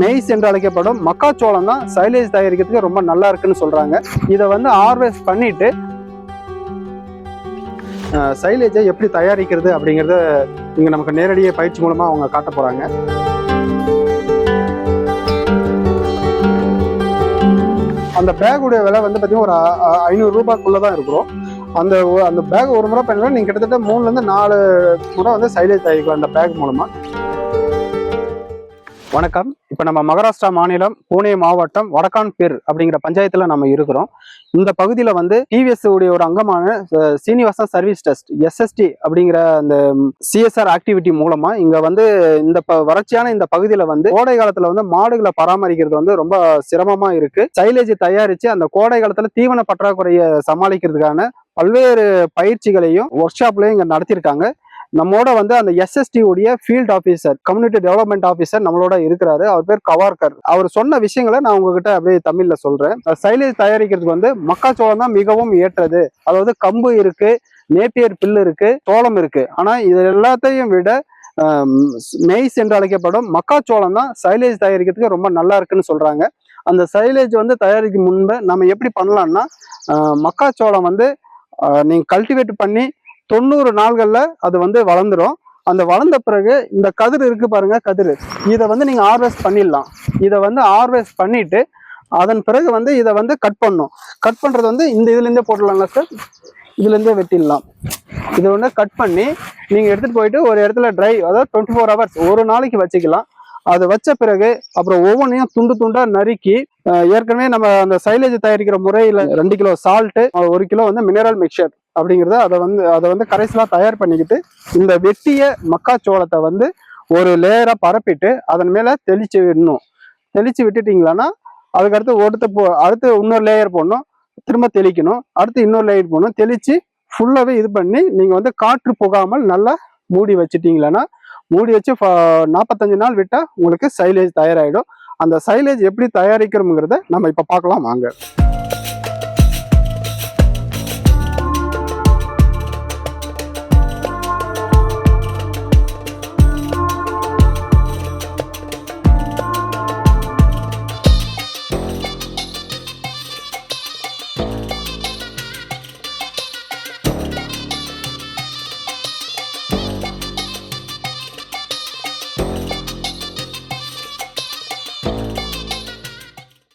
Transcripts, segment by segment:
Maize என்று அழைக்கப்படும் மக்காச்சோளம் தான் சைலேஜ் தயாரிக்கிறதுக்கு ரொம்ப நல்லா இருக்குன்னு சொல்றாங்க. இதை வந்து ஹார்வெஸ்ட் பண்ணிட்டு சைலேஜை எப்படி தயாரிக்கிறது அப்படிங்கிறத இங்கே நமக்கு நேரடியாக பயிற்சி மூலமாக அவங்க காட்ட போகிறாங்க அந்த பேக்குடைய விலை வந்து பார்த்தீங்கன்னா ஒரு ஐநூறு ரூபாய்க்குள்ளே தான் இருக்கிறோம். அந்த அந்த பேக் ஒரு முறை பண்ணலாம் நீங்கள் கிட்டத்தட்ட மூணுலேருந்து நாலு முறை வந்து சைலேஜ் தயாரிக்கலாம் அந்த பேக் மூலமாக வணக்கம். இப்போ நம்ம மகாராஷ்டிரா மாநிலம் பூனே மாவட்டம் வடக்கான்பேர் அப்படிங்கிற பஞ்சாயத்தில் நம்ம இருக்கிறோம். இந்த பகுதியில் வந்து டிவிஎஸ் உடைய ஒரு அங்கமான சீனிவாசன் சர்வீஸ் டெஸ்ட் எஸ்எஸ்டி அப்படிங்கிற அந்த சிஎஸ்ஆர் ஆக்டிவிட்டி மூலமா இங்க வந்து இந்த ப- வறட்சியான இந்த பகுதியில் வந்து கோடை காலத்தில் வந்து மாடுகளை பராமரிக்கிறது வந்து ரொம்ப சிரமமா இருக்கு. சைலேஜ் தயாரிச்சு அந்த கோடை காலத்தில் தீவன பற்றாக்குறையை சமாளிக்கிறதுக்கான பல்வேறு பயிற்சிகளையும் ஒர்க் ஷாப்லையும் இங்கே நடத்தியிருக்காங்க. நம்மோட வந்து அந்த எஸ்எஸ்டி உடைய field officer community development officer நம்மளோட இருக்கிறாரு. அவர் பேர் கவார்கர். அவர் சொன்ன விஷயங்களை நான் உங்ககிட்ட அப்படியே தமிழ்ல சொல்றேன். சைலேஜ் தயாரிக்கிறதுக்கு வந்து மக்காச்சோளம் தான் மிகவும் ஏற்றது. அதாவது கம்பு இருக்கு நேப்பியர் பில்லு இருக்கு சோளம் இருக்கு. ஆனா இது எல்லாத்தையும் விட மெய்ஸ் என்று அழைக்கப்படும் மக்காச்சோளம் தான் சைலேஜ் தயாரிக்கிறதுக்கு ரொம்ப நல்லா இருக்குன்னு சொல்றாங்க. அந்த சைலேஜ் வந்து தயாரிக்கும் முன்பு நம்ம எப்படி பண்ணலாம்னா மக்காச்சோளம் வந்து நீங்கள் நீங்க கல்டிவேட் பண்ணி தொண்ணூறு நாள்களில் அது வந்து வளர்ந்துடும் அந்த வளர்ந்த பிறகு இந்த கதிர் இருக்கு பாருங்க கதிர். இதை வந்து நீங்க ஹார்வெஸ்ட் பண்ணிடலாம். இதை வந்து ஹார்வெஸ்ட் பண்ணிட்டு அதன் பிறகு வந்து இதை வந்து கட் பண்ணும். கட் பண்றது வந்து இந்த இதுலேருந்தே போட்டுடலாங்க சார் இதுலேருந்தே வெட்டிடலாம். இதை வந்து கட் பண்ணி நீங்கள் எடுத்துகிட்டு போயிட்டு ஒரு இடத்துல ட்ரை அதாவது டுவெண்ட்டி ஃபோர் ஹவர்ஸ் ஒரு நாளைக்கு வச்சுக்கலாம். அது வச்ச பிறகு அப்புறம் ஒவ்வொன்றையும் துண்டு துண்டாக நறுக்கி ஏற்கனவே நம்ம அந்த சைலேஜ் தயாரிக்கிற முறையில் ரெண்டு கிலோ சால்ட்டு ஒரு கிலோ வந்து மினரல் மிக்சர் அப்படிங்கிறத அதை வந்து அதை வந்து கரைசலாக தயார் பண்ணிக்கிட்டு இந்த வெட்டிய மக்காச்சோளத்தை வந்து ஒரு லேயராக பரப்பிட்டு அதன் மேலே தெளிச்சு விடணும். தெளித்து விட்டுட்டிங்களான்னா அதுக்கடுத்து ஒருத்த போ அடுத்து இன்னொரு லேயர் போடணும் திரும்ப தெளிக்கணும். அடுத்து இன்னொரு லேயர் போடணும். தெளித்து ஃபுல்லாகவே இது பண்ணி நீங்கள் வந்து காற்று புகாமல் நல்லா மூடி வச்சிட்டீங்களான்னா மூடி வச்சு ஃப- நாற்பத்தஞ்சு நாள் விட்டால் உங்களுக்கு சைலேஜ் தயாராகிடும் அந்த சைலேஜ் எப்படி தயாரிக்கிறோங்கிறத நம்ம இப்போ பார்க்கலாம் வாங்க.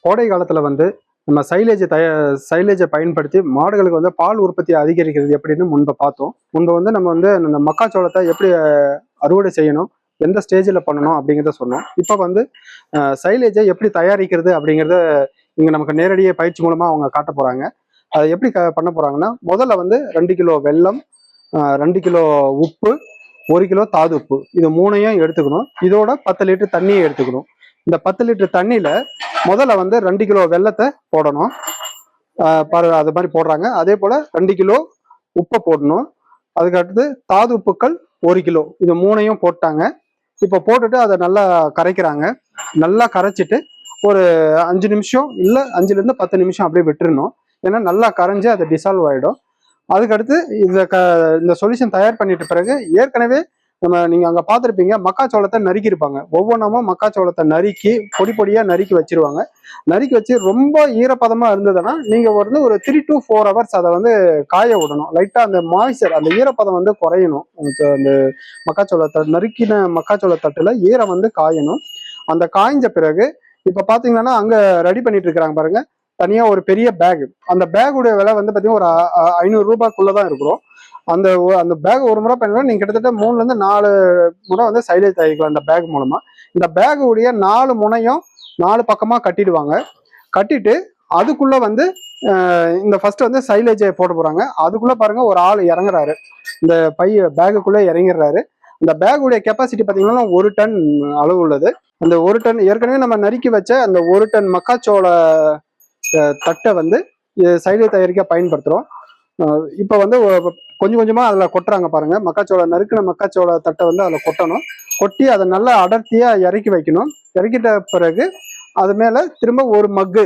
கோடை காலத்தில் வந்து நம்ம சைலேஜை தய சைலேஜை பயன்படுத்தி மாடுகளுக்கு வந்து பால் உற்பத்தி அதிகரிக்கிறது எப்படின்னு முன்பு பார்த்தோம். முன்பு வந்து நம்ம வந்து அந்த மக்காச்சோளத்தை எப்படி அறுவடை செய்யணும் எந்த ஸ்டேஜில் பண்ணணும் அப்படிங்கிறத சொன்னோம். இப்போ வந்து சைலேஜை எப்படி தயாரிக்கிறது அப்படிங்கிறத இங்கே நமக்கு நேரடியாக பயிற்சி மூலமாக அவங்க காட்ட போகிறாங்க அதை எப்படி க பண்ண போகிறாங்கன்னா முதல்ல வந்து ரெண்டு கிலோ வெல்லம் ரெண்டு கிலோ உப்பு ஒரு கிலோ தாது உப்பு இது மூணையும் எடுத்துக்கணும். இதோட பத்து லிட்டர் தண்ணியை எடுத்துக்கணும். இந்த பத்து லிட்டர் தண்ணியில முதல்ல வந்து ரெண்டு கிலோ வெல்லத்தை போடணும். பாரு அது மாதிரி போடுறாங்க. அதே போல ரெண்டு கிலோ உப்பை போடணும். அதுக்கு அடுத்து தாது உப்புக்கள் ஒரு கிலோ. இது மூணையும் போட்டாங்க. இப்போ போட்டுட்டு அதை நல்லா கரைக்கிறாங்க. நல்லா கரைச்சிட்டு ஒரு அஞ்சு நிமிஷம் இல்லை அஞ்சுலேருந்து பத்து நிமிஷம் அப்படியே விட்டுறணும். ஏன்னா நல்லா கரைஞ்சி அது டிசால்வ் ஆகிடும் அதுக்கடுத்து இந்த க இந்த சொல்யூஷன் தயார் பண்ணிட்ட பிறகு ஏற்கனவே நம்ம நீங்க அங்க பார்த்துருப்பீங்க மக்காச்சோளத்தை நறுக்கியிருப்பாங்க. ஒவ்வொன்றமும் மக்காச்சோளத்தை நறுக்கி பொடி பொடியா நறுக்கி வச்சிருவாங்க. நறுக்கி வச்சு ரொம்ப ஈரப்பதமா இருந்ததுன்னா நீங்க வந்து ஒரு த்ரீ டு ஃபோர் ஹவர்ஸ் அதை வந்து காய விடணும். லைட்டா அந்த மாய்ச்சர் அந்த ஈரப்பதம் வந்து குறையணும். அந்த மக்காச்சோளத்தை நறுக்கின மக்காச்சோள தட்டுல ஈரம் வந்து காயணும். அந்த காய்ஞ்ச பிறகு இப்ப பாத்தீங்கன்னா அங்க ரெடி பண்ணிட்டு இருக்கிறாங்க பாருங்க. தனியா ஒரு பெரிய பேக் அந்த பேக்குடைய விலை வந்து பாத்தீங்கன்னா ஒரு ஐநூறு ரூபாய்க்குள்ளதான் இருக்கிறோம். அந்த அந்த பேக் ஒரு முறை பண்ணலாம் நீங்க கிட்டத்தட்ட மூணுல இருந்து நாலு முறை வந்து சைலேஜ் தயாரிக்கலாம் இந்த பேக் மூலமா. இந்த பேக் உடைய நாலு முனையும் நாலு பக்கமா கட்டிடுவாங்க. கட்டிட்டு அதுக்குள்ள வந்து இந்த ஃபர்ஸ்ட் வந்து சைலேஜை போட போறாங்க. அதுக்குள்ள பாருங்க ஒரு ஆள் இறங்குறாரு. இந்த பைய பேக்குக்குள்ள இறங்கிடுறாரு. இந்த பேகுடைய கெப்பாசிட்டி பாத்தீங்கன்னா ஒரு டன் அளவு உள்ளது. அந்த ஒரு டன் ஏற்கனவே நம்ம நறுக்கி வச்ச அந்த ஒரு டன் மக்காச்சோள தட்டை வந்து சைலேஜ் தயாரிக்க பயன்படுத்துறோம். இப்போ வந்து கொஞ்சம் கொஞ்சமாக அதில் கொட்டுறாங்க பாருங்க. மக்காச்சோள நறுக்கின மக்காச்சோள தட்டை வந்து அதில் கொட்டணும். கொட்டி அதை நல்லா அடர்த்தியாக இறக்கி வைக்கணும். இறக்கிட்ட பிறகு அது மேலே திரும்ப ஒரு மக்கு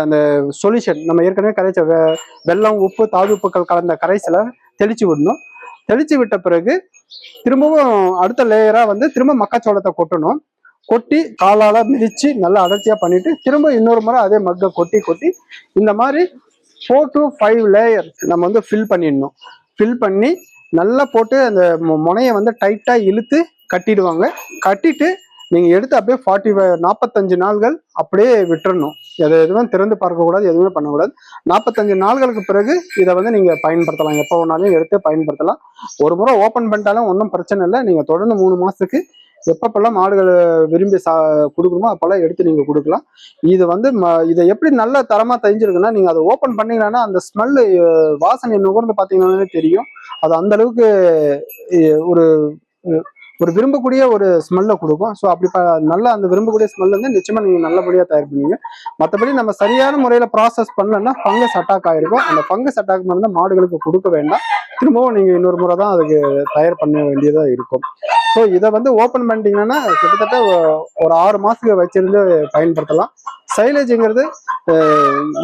அந்த சொல்யூஷன் நம்ம ஏற்கனவே கரைச்ச வெ- வெல்லம் உப்பு தாது உப்புக்கள் கலந்த கரைசலை தெளித்து விடணும். தெளித்து விட்ட பிறகு திரும்பவும் அடுத்த லேயராக வந்து திரும்ப மக்காச்சோளத்தை கொட்டணும். கொட்டி காலால் மிதித்து நல்லா அடர்த்தியாக பண்ணிவிட்டு திரும்ப இன்னொரு முறை அதே மக்கை கொட்டி கொட்டி இந்த மாதிரி ஃபோர் டு ஃபைவ் லேயர் நம்ம வந்து ஃபில் பண்ணிடணும். ஃபில் பண்ணி நல்லா போட்டு அந்த முனையை வந்து டைட்டாக இழுத்து கட்டிடுவாங்க. கட்டிட்டு நீங்கள் எடுத்து அப்படியே ஃபார்ட்டி நாற்பத்தஞ்சு நாள்கள் அப்படியே விட்டுறணும். எதை எதுவும் திறந்து பார்க்கக்கூடாது எதுவுமே பண்ணக்கூடாது. நாற்பத்தஞ்சு நாள்களுக்கு பிறகு இதை வந்து நீங்கள் பயன்படுத்தலாம். எப்போ வேணாலும் எடுத்து பயன்படுத்தலாம். ஒரு முறை ஓப்பன் பண்ணிட்டாலும் ஒன்றும் பிரச்சனை இல்லை. நீங்கள் தொடர்ந்து மூணு மாதத்துக்கு எப்பப்பெல்லாம் மாடுகள் விரும்பி சா கொடுக்கணுமோ அப்பெல்லாம் எடுத்து நீங்கள் கொடுக்கலாம். இது வந்து ம- இதை எப்படி நல்ல தரமாக தைஞ்சிருக்குன்னா நீங்கள் அதை ஓப்பன் பண்ணீங்கன்னா அந்த ஸ்மெல்லு வாசனை நுகர்ந்து பார்த்தீங்கன்னாலே தெரியும். அது அந்த அளவுக்கு ஒரு ஒரு விரும்பக்கூடிய ஒரு ஸ்மெல்லை கொடுக்கும். ஸோ அப்படி ப- நல்ல அந்த விரும்பக்கூடிய ஸ்மெல் வந்து நிச்சயமா நீங்க நல்லபடியா தயார் பண்ணுவீங்க. மற்றபடி நம்ம சரியான முறையில ப்ராசஸ் பண்ணலன்னா ஃபங்கஸ் அட்டாக் ஆயிருக்கும். அந்த ஃபங்கஸ் அட்டாக் மருந்து மாடுகளுக்கு கொடுக்க வேண்டாம். திரும்பவும் நீங்க இன்னொரு முறை தான் அதுக்கு தயார் பண்ண வேண்டியதா இருக்கும். ஸோ இதை வந்து ஓப்பன் பண்ணிட்டீங்கன்னா கிட்டத்தட்ட ஒரு ஆறு மாதத்துக்கு வச்சிருந்து பயன்படுத்தலாம். சைலேஜுங்கிறது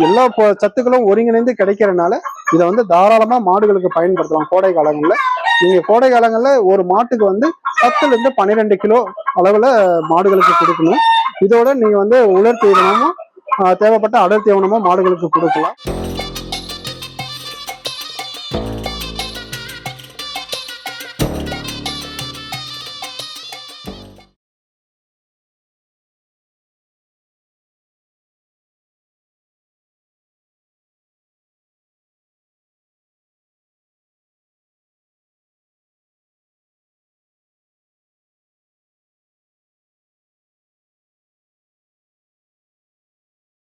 எல்லா சத்துக்களும் ஒருங்கிணைந்து கிடைக்கிறனால இதை வந்து தாராளமாக மாடுகளுக்கு பயன்படுத்தலாம் கோடை காலங்களில். நீங்கள் கோடை காலங்களில் ஒரு மாட்டுக்கு வந்து பத்துலேருந்து பன்னிரெண்டு கிலோ அளவில் மாடுகளுக்கு கொடுக்கணும். இதோட நீங்கள் வந்து உலர் தீவனமும் தேவைப்பட்ட அடர் தீவனமும் மாடுகளுக்கு கொடுக்கலாம்.